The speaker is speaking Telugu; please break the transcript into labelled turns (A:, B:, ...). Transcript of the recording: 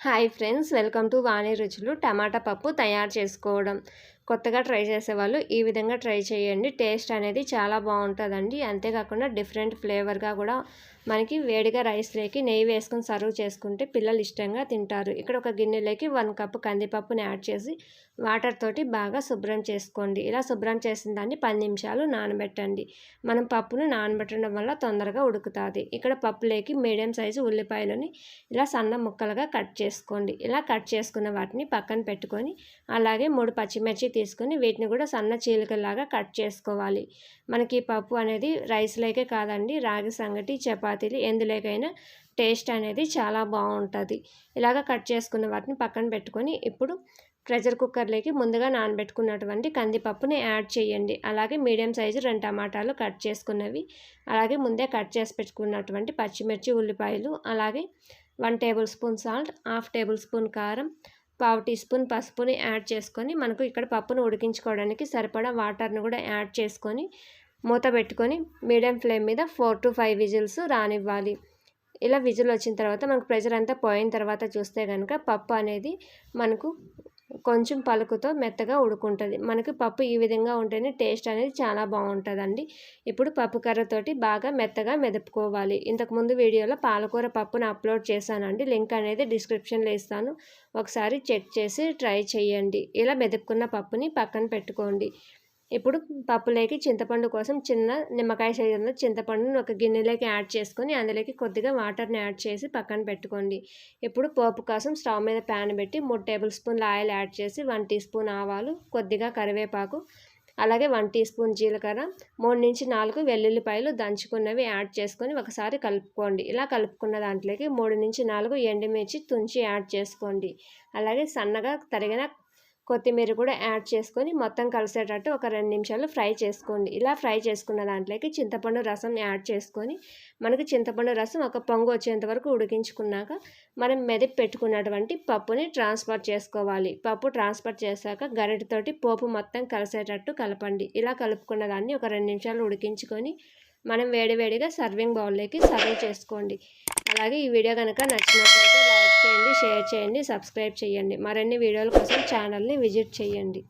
A: Hi friends welcome to Vani రుచులు టమాటా పప్పు తయారు చేసుకోవడం. కొత్తగా ట్రై చేసేవాళ్ళు ఈ విధంగా ట్రై చేయండి. టేస్ట్ అనేది చాలా బాగుంటుందండి. అంతేకాకుండా డిఫరెంట్ ఫ్లేవర్గా కూడా మనకి వేడిగా రైస్లోకి నెయ్యి వేసుకొని సర్వ్ చేసుకుంటే పిల్లలు ఇష్టంగా తింటారు. ఇక్కడ ఒక గిన్నెలోకి వన్ కప్ కందిపప్పుని యాడ్ చేసి వాటర్ తోటి బాగా శుభ్రం చేసుకోండి. ఇలా శుభ్రం చేసిన దాన్ని పది నిమిషాలు నానబెట్టండి. మనం పప్పును నానబెట్టడం వల్ల తొందరగా ఉడుకుతుంది. ఇక్కడ పప్పులోకి మీడియం సైజు ఉల్లిపాయలని ఇలా సన్న ముక్కలుగా కట్ చేసుకోండి. ఇలా కట్ చేసుకున్న వాటిని పక్కన పెట్టుకొని అలాగే మూడు పచ్చిమిర్చి తీసుకొని వీటిని కూడా సన్న చీలికలాగా కట్ చేసుకోవాలి. మనకి పప్పు అనేది రైస్లోకే కాదండి. రాగి సంగటి చపాతీలు ఎందులోకైనా టేస్ట్ అనేది చాలా బాగుంటుంది. ఇలాగ కట్ చేసుకున్న వాటిని పక్కన పెట్టుకొని ఇప్పుడు ప్రెషర్ కుక్కర్లోకి ముందుగా నానబెట్టుకున్నటువంటి కందిపప్పుని యాడ్ చేయండి. అలాగే మీడియం సైజు రెండు టమాటాలు కట్ చేసుకున్నవి. అలాగే ముందే కట్ చేసి పెట్టుకున్నటువంటి పచ్చిమిర్చి ఉల్లిపాయలు అలాగే one tablespoon salt half tablespoon కారం పావు టీ స్పూన్ పసుపుని యాడ్ చేసుకొని మనకు ఇక్కడ పప్పును ఉడికించుకోవడానికి సరిపడా వాటర్ను కూడా యాడ్ చేసుకొని మూత పెట్టుకొని మీడియం ఫ్లేమ్ మీద ఫోర్ టు ఫైవ్ విజిల్స్ రానివ్వాలి. ఇలా విజిల్ వచ్చిన తర్వాత మనకు ప్రెషర్ అంతా పోయిన తర్వాత చూస్తే కనుక పప్పు అనేది మనకు కొంచెం పలుకుతో మెత్తగా ఉడుకుంటుంది. మనకి పప్పు ఈ విధంగా ఉంటేనే టేస్ట్ అనేది చాలా బాగుంటుందండి. ఇప్పుడు పప్పు కర్రతోటి బాగా మెత్తగా మెదుపుకోవాలి. ఇంతకుముందు వీడియోలో పాలకూర పప్పును అప్లోడ్ చేశానండి. లింక్ అనేది డిస్క్రిప్షన్లో ఇస్తాను. ఒకసారి చెక్ చేసి ట్రై చేయండి. ఇలా మెదుపుకున్న పప్పుని పక్కన పెట్టుకోండి. ఇప్పుడు పప్పులోకి చింతపండు కోసం చిన్న నిమ్మకాయ సైజులో చింతపండుని ఒక గిన్నెలోకి యాడ్ చేసుకొని అందులోకి కొద్దిగా వాటర్ని యాడ్ చేసి పక్కన పెట్టుకోండి. ఇప్పుడు పోపు కోసం స్టవ్ మీద ప్యాన్ పెట్టి మూడు టేబుల్ స్పూన్ల ఆయిల్ యాడ్ చేసి వన్ టీ స్పూన్ ఆవాలు కొద్దిగా కరివేపాకు అలాగే వన్ టీ స్పూన్ జీలకర్ర మూడు నుంచి నాలుగు వెల్లుల్లిపాయలు దంచుకున్నవి యాడ్ చేసుకొని ఒకసారి కలుపుకోండి. ఇలా కలుపుకున్న దాంట్లోకి మూడు నుంచి నాలుగు ఎండుమిర్చి తుంచి యాడ్ చేసుకోండి. అలాగే సన్నగా తరిగిన కొత్తిమీర కూడా యాడ్ చేసుకొని మొత్తం కలిసేటట్టు ఒక రెండు నిమిషాలు ఫ్రై చేసుకోండి. ఇలా ఫ్రై చేసుకున్న దాంట్లోకి చింతపండు రసం యాడ్ చేసుకొని మనకి చింతపండు రసం ఒక పొంగు వచ్చేంత వరకు ఉడికించుకున్నాక మనం మెదిపి పెట్టుకున్నటువంటి పప్పుని ట్రాన్స్ఫర్ చేసుకోవాలి. పప్పు ట్రాన్స్ఫర్ చేశాక గరిటతోటి పోపు మొత్తం కలిసేటట్టు కలపండి. ఇలా కలుపుకున్న దాన్ని ఒక రెండు నిమిషాలు ఉడికించుకొని మనం వేడివేడిగా సర్వింగ్ బౌల్లోకి సర్వ్ చేసుకోండి. అలాగే ఈ వీడియో కనుక నచ్చినట్లయితే లైక్ షేర్ చేయండి సబ్స్క్రైబ్ చేయండి. మరిన్ని వీడియోల కోసం ఛానల్ని విజిట్ చేయండి.